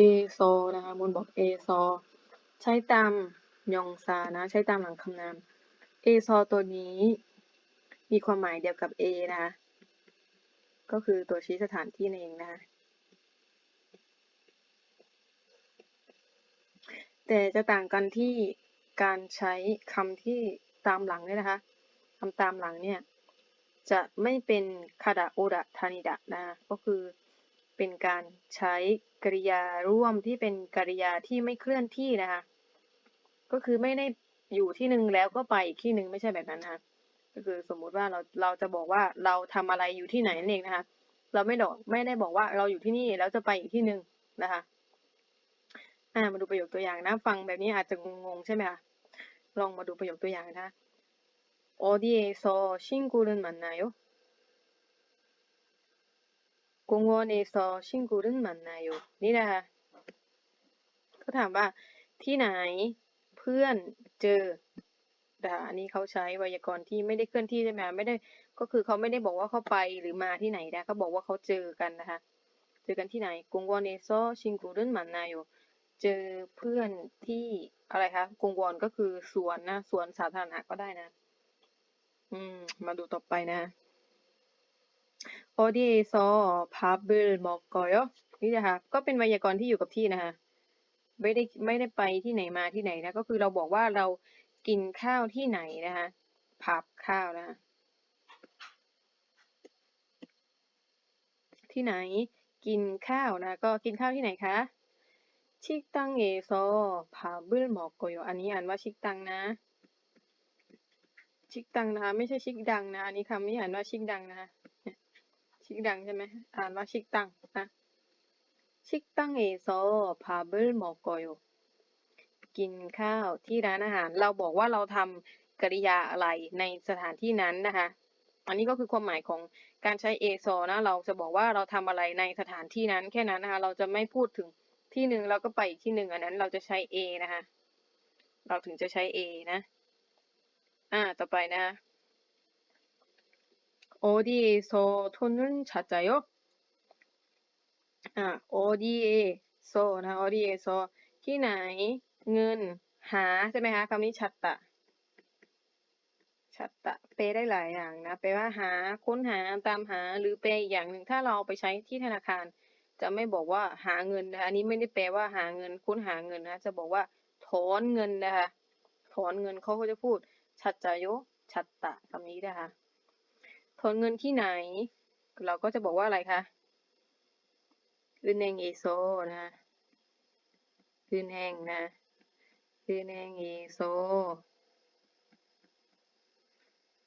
เอโซนะคะมูลบอกเอโซใช้ตามยองซานะ ใช้ตามหลังคำนามเอโซตัวนี้ มีความหมายเดียวกับ A นะคะก็คือตัวชี้สถานที่นั่นเองนะคะแต่จะต่างกันที่การใช้คำที่ตามหลังเนี่ยนะคะคำตามหลังเนี่ยจะไม่เป็นคาดะโอดะทานิดะนะ ก็คือ เป็นการใช้กริยาร่วมที่เป็นกริยาที่ไม่เคลื่อนที่นะคะ ก็คือไม่ได้อยู่ที่หนึ่งแล้วก็ไปอีกที่หนึ่งไม่ใช่แบบนั้นนะคะก็คือสมมุติว่าเราเราจะบอกว่าเราทำอะไรอยู่ที่ไหนนั่นเองนะคะ เราไม่ดอกไม่ได้บอกว่าเราอยู่ที่นี่แล้วจะไปอีกที่หนึ่งนะคะ อ่ามาดูประโยคตัวอย่างนะ ฟังแบบนี้อาจจะงงๆใช่ไหมคะลองมาดูประโยคตัวอย่างนะ어디에서친구를만나요 공원에서친구를만나요นี่นะคะเขาถามว่าที่ไหนเพื่อนเจอแต่อันนี้เขาใช้ไวยากรณ์ที่ไม่ได้เคลื่อนที่ใช่ไหมไม่ได้ก็คือเขาไม่ได้บอกว่าเขาไปหรือมาที่ไหนนะเขาบอกว่าเขาเจอกันนะคะ เจอกันที่ไหนกงวอนเอโซชิงกูรุนมันนาโยเจอเพื่อนที่อะไรคะกงวอนก็คือสวนนะสวนสาธารณะก็ได้นะ อืม มาดูต่อไปนะ อดีซอพับเบิลมอกกอยนี่นะคะ ก็เป็นไวยากรณ์ที่อยู่กับที่นะคะ ไม่ได้ไม่ได้ไปที่ไหนมาที่ไหนนะ ก็คือเราบอกว่าเรากินข้าวที่ไหนนะคะพับข้าวนะคะ ที่ไหนกินข้าวนะ ก็กินข้าวที่ไหนคะชิกตังเอโซพาเบิลหมอกโกโยอันนี้อ่านว่าชิกตังนะ ชิกตังนะคะ ไม่ใช่ชิกดังนะ อันนี้คำนี้อ่านว่าชิกดังนะคะ ชิกดังใช่ไหมอ่านว่าชิกตังนะชิกตังเอโซพาเบิลหมกโกโยกินข้าวที่ร้านอาหาร เราบอกว่าเราทำกริยาอะไรในสถานที่นั้นนะคะ อันนี้ก็คือความหมายของการใช้เอโซนะเราจะบอกว่าเราทำอะไรในสถานที่นั้นแค่นั้นนะคะ เราจะไม่พูดถึงที่หนึ่งแล้วก็ไปอีกที่หนึ่งอันนั้นเราจะใช้ A นะคะ เราถึงจะใช้ A นะ อ่า ต่อไปนะ 어디에서돈을찾아요อ่า어디에서นะ어디에서ที่ไหน เงิน หาใช่ไหมคะคำนี้ชัตตะ ชัตตะเปได้หลายอย่างนะแปลว่าหาค้นหาตามหาหรือเปอีกอย่างหนึ่งถ้าเราไปใช้ที่ธนาคารจะไม่บอกว่าหาเงินนะอันนี้ไม่ได้แปลว่าหาเงินค้นหาเงินนะ จะบอกว่าถอนเงินนะคะ ถอนเงินเขาก็จะพูด ชัดจโยชัดตะคำนี้นะคะ ถอนเงินที่ไหน เราก็จะบอกว่าอะไรคะอึนเองเอโซนะอึนเองนะอึนเองเอโซ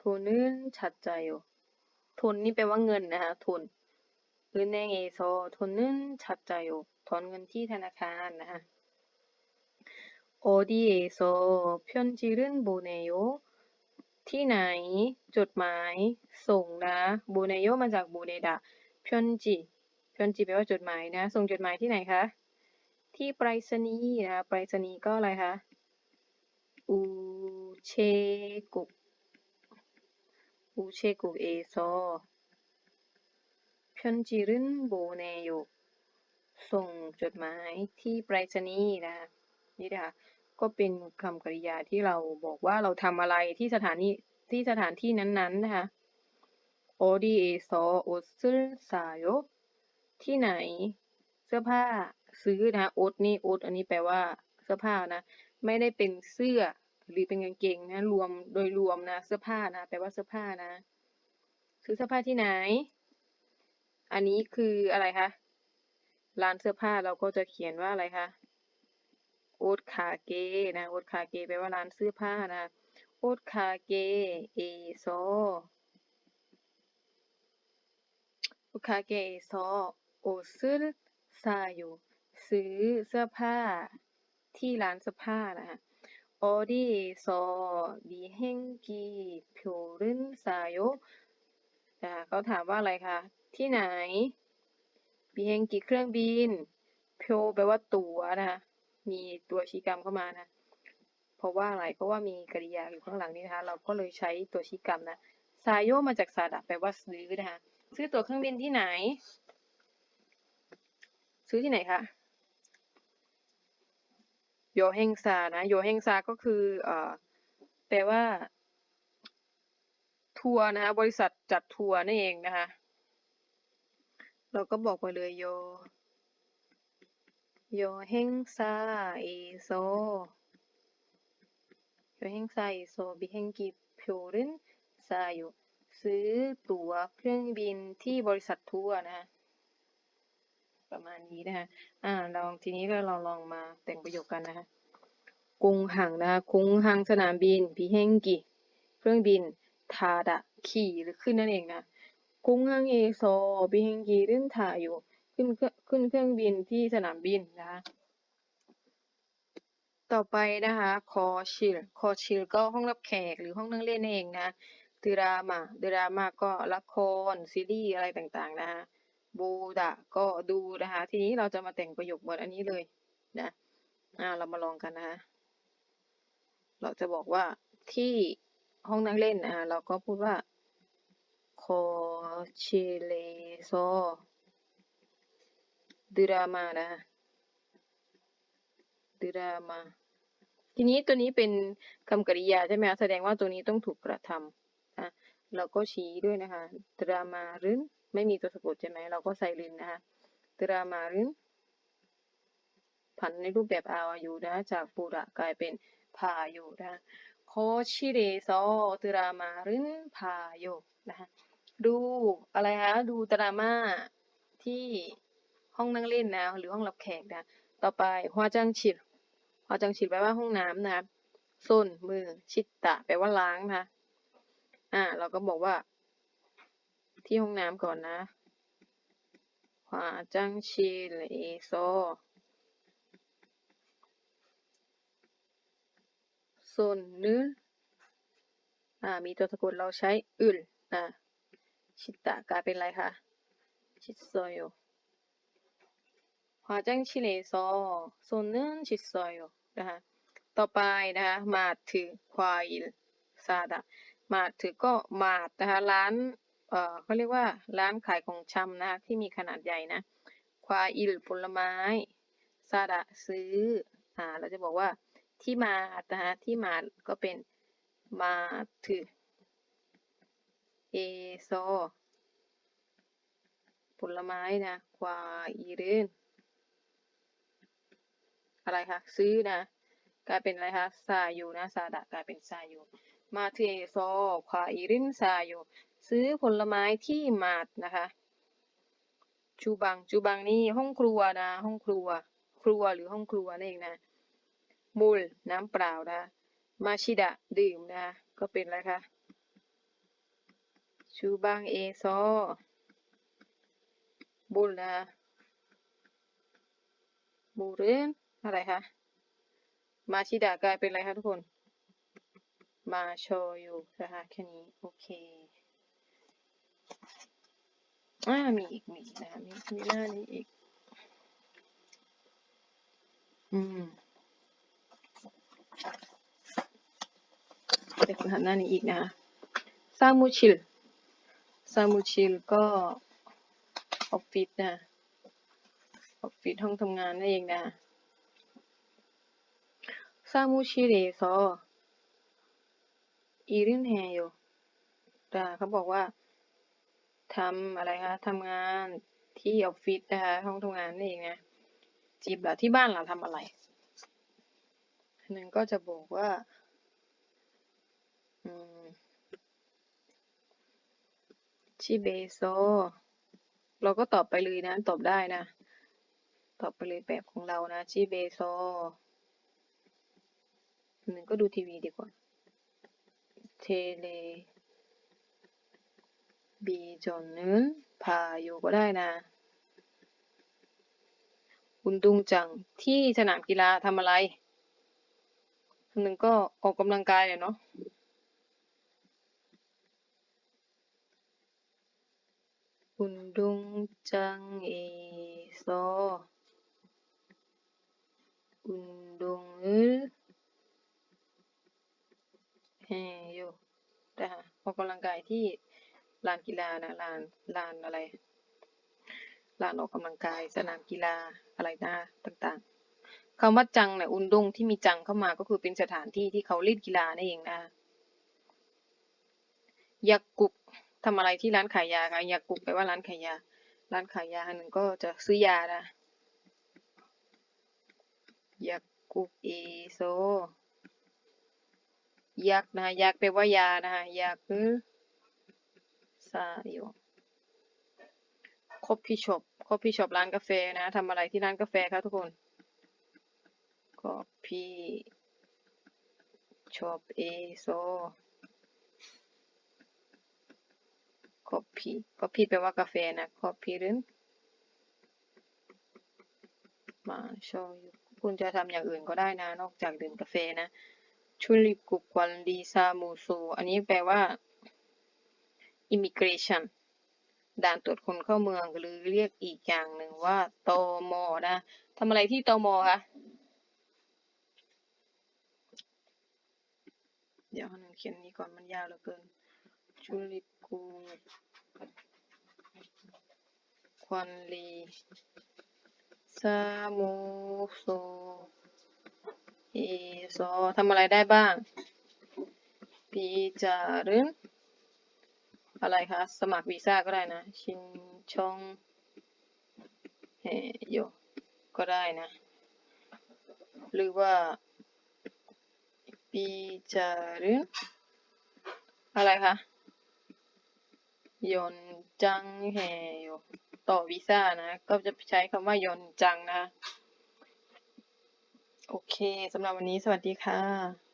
ทุนนึนชัดใจโยทุนนี่แปลว่าเงินนะคะทุน은행에서 돈은 찾자요. 돈เงินที่ธนาคารนะคะ 어디에서 편지를 보내요? ที่ไหน จดหมาย ส่งนะบูเนโยมาจากบูเนดาพยอนจิพยอนจิแปลว่าจดหมายนะ ส่งจดหมายที่ไหนคะ ที่ไปรษณีย์นะ ไปรษณีย์ก็อะไรคะ อูเชกุกอูเชกุกเอโซพยอนจิรึนบูเนโยส่งจดหมายที่ไปรษณีย์นะ นี่นะคะ ก็เป็นคำกริยาที่เราบอกว่าเราทำอะไรที่สถานีที่สถานที่นั้นๆนะคะ어디에서옷을사요ที่ไหน เสื้อผ้าซื้อนะ옷นี่옷อันนี้แปลว่าเสื้อผ้านะ ไม่ได้เป็นเสื้อหรือเป็นกางเกงนะรวมโดยรวมนะ เสื้อผ้านะแปลว่าเสื้อผ้านะ ซื้อเสื้อผ้าที่ไหนอันนี้คืออะไรคะ ร้านเสื้อผ้าเราก็จะเขียนว่าอะไรคะ โอตคาเกนะโอตคาเกแปลว่าร้านเสื้อผ้านะโอตคาเกเอโซโอตคาเกเอโซโอซึซาอยู่ซื้อเสื้อผ้าที่ร้านเสื้อผ้านะคะอดีโซบีเฮงกีพิวรึนซาโยนะเขาถามว่าอะไรคะ ที่ไหนบีเฮงกีเครื่องบินโพแปลว่าตั๋วนะคะ มีตัวชี้กรรมเข้ามานะ เพราะว่าอะไรเพราะว่ามีกริยาอยู่ข้างหลังนี้นะคะ เราก็เลยใช้ตัวชี้กรรมนะซายโยมาจากซาดะแปลว่าซื้อนะคะ ซื้อตั๋วเครื่องบินที่ไหน ซื้อที่ไหนคะโยเฮงซานะโยเฮงซาก็คือเอ่อแปลว่า ทัวร์นะคะบริษัทจัดทัวร์นั่นเองนะคะ เราก็บอกไปเลยโย โยเฮงซาอีโซโยเฮงซาอีโซบิเฮงกิเพียวรินซาอยู่ซื้อตั๋วเครื่องบินที่บริษัททัวร์นะคะประมาณนี้นะคะอ่าลองทีนี้ก็เราลองมาแต่งประโยคกันนะคะกงหังนะคะกงหังสนามบินบิเฮงกิเครื่องบินทาดะขี่หรือขึ้นนั่นเองนะกงหังเอโซบิเฮงกิ른ทาอยู่ ขึ้นเครื่องขึ้นเครื่องบินที่สนามบินนะคะ ต่อไปนะคะคอชิลคอชิลก็ห้องรับแขกหรือห้องนั่งเล่นเองนะดรามาดรามาก็ละครซีรีส์อะไรต่างๆนะคะบูดะก็ดูนะคะ ทีนี้เราจะมาแต่งประโยคเหมือนอันนี้เลยนะอ่าเรามาลองกันนะคะเราจะบอกว่าที่ห้องนั่งเล่นอ่าเราก็พูดว่าโคชิเลโซ ดรามานะคะดรามา ทีนี้ตัวนี้เป็นคำกริยาใช่ไหมคะแสดงว่าตัวนี้ต้องถูกกระทำนะเราก็ชี้ด้วยนะคะดรามารึนไม่มีตัวสะกดใช่ไหมเราก็ใส่รินนะคะดรามารึนผันในรูปแบบอาอยู่นะจากปูระกลายเป็นพาอยู่นะโคชิเรโซดรามารึนพาโยนะคะดูอะไรคะดูดราม่าที่ ห้องนั่งเล่นนะหรือห้องรับแขกนะต่อไปฮวาจังฉิดฮวาจังฉิดแปลว่าห้องน้ำนะส้นมือชิตตะแปลว่าล้างนะอ่า เราก็บอกว่า ที่ห้องน้ำก่อนนะฮวาจังฉิเลโซส้นนื้ออ่ามีตัวสะกดเราใช้อึลอ่าชิตะกลายเป็นอะไรคะชิโซโย 화장실에서 손은 씻어요. นะคะต่อไปนะคะมาถือควายซาดะมาถือก็มาดนะคะร้านเอ่อเขาเรียกว่าร้านขายของชำนะคะที่มีขนาดใหญ่นะ ควาอิลผลไม้ซาดะซื้ออ่าเราจะบอกว่าที่มานะคะที่มาก็เป็นมาถือเอโซผลไม้นะควาอิริน อะไรคะซื้อนะกลายเป็นอะไรคะซายูนะซาดะกลายเป็นซายูมาเทโซคาอิรินซายูซื้อผลไม้ที่มาดนะคะจูบังจูบังนี่ห้องครัวนะ ห้องครัว ครัวหรือห้องครัวนั่นเองนะมูลน้ำเปล่านะมาชิดะดื่มนะก็เป็นอะไรคะชูบังเอโซบุลนะบูเรน อะไรคะ มาชิดะกลายเป็นอะไรคะทุกคน มาโชยุนะคะแค่นี้ โอเคอ่ามีอีกมีนะคะมีมีหน้านี้อีก อืมเด็กหันหน้านี้อีกนะคะซามูชิลซามูชิลก็ออฟฟิศนะออฟฟิศห้องทำงานนั่นเองนะ 사무실에서 일은 해요. แต่เขาบอกว่าทำอะไรคะทำงานที่ออฟฟิศนะคะห้องทำงานนี่เองนะจีบละที่บ้านเราทำอะไรหนึ่งก็จะบอกว่าอืมชิเบโซเราก็ตอบไปเลยนะ ตอบได้นะ ตอบไปเลยแบบของเรานะชิเบโซ หนึ่งก็ดูทีวีดีกว่า เทเลบีจอนนึงพาอยู่ก็ได้นะคุณดุงจังที่สนามกีฬาทำอะไรหนึ่งก็ออกกำลังกายเนาะคุณดุงจังเอโซคุณดุงเอ แฮโยนะคะออกกำลังกายที่ลานกีฬานะลานลานอะไรลานออกกำลังกายสนามกีฬาอะไรนะต่างๆคำว่าจังเนี่ยอุนดงที่มีจังเข้ามาก็คือเป็นสถานที่ที่เขาเล่นกีฬานั่นเองนะยักกุกทำอะไรที่ร้านขายยาค่ะยักกุกแปลว่าร้านขายยา ร้านขายยาอันหนึ่งก็จะซื้อยานะยักกุกเอโซ ยักษ์นะคะยักษ์แปลว่ายานะคะยักษ์คือซาโยคอฟฟี่ช็อปคอฟฟี่ช็อปร้านกาแฟนะทำอะไรที่ร้านกาแฟครับทุกคนคอฟฟี่ช็อปเอโซคอฟฟี่คอฟฟี่แปลว่ากาแฟนะคอฟฟี่รือมาโชว์คุณจะทำอย่างอื่นก็ได้นะ นอกจากดื่มกาแฟนะ ชุลิกุกวันลีซามูซูอันนี้แปลว่า immigration ด่านตรวจคนเข้าเมืองหรือเรียกอีกอย่างหนึ่งว่าตมนะทำอะไรที่ตมคะเดี๋ยวหนึ่งเขียนนี้ก่อนมันยาวเหลือเกินชุลิกุควันลีซามูซู เอซอทำอะไรได้บ้างปีจารึนอะไรคะ สมัครวีซ่าก็ได้นะ ชินชองเฮโยก็ได้นะ หรือว่าปีจารึนอะไรคะยนจังเฮโยต่อวีซ่านะ ก็จะใช้คำว่ายนจังนะ โอเค สำหรับวันนี้สวัสดีค่ะ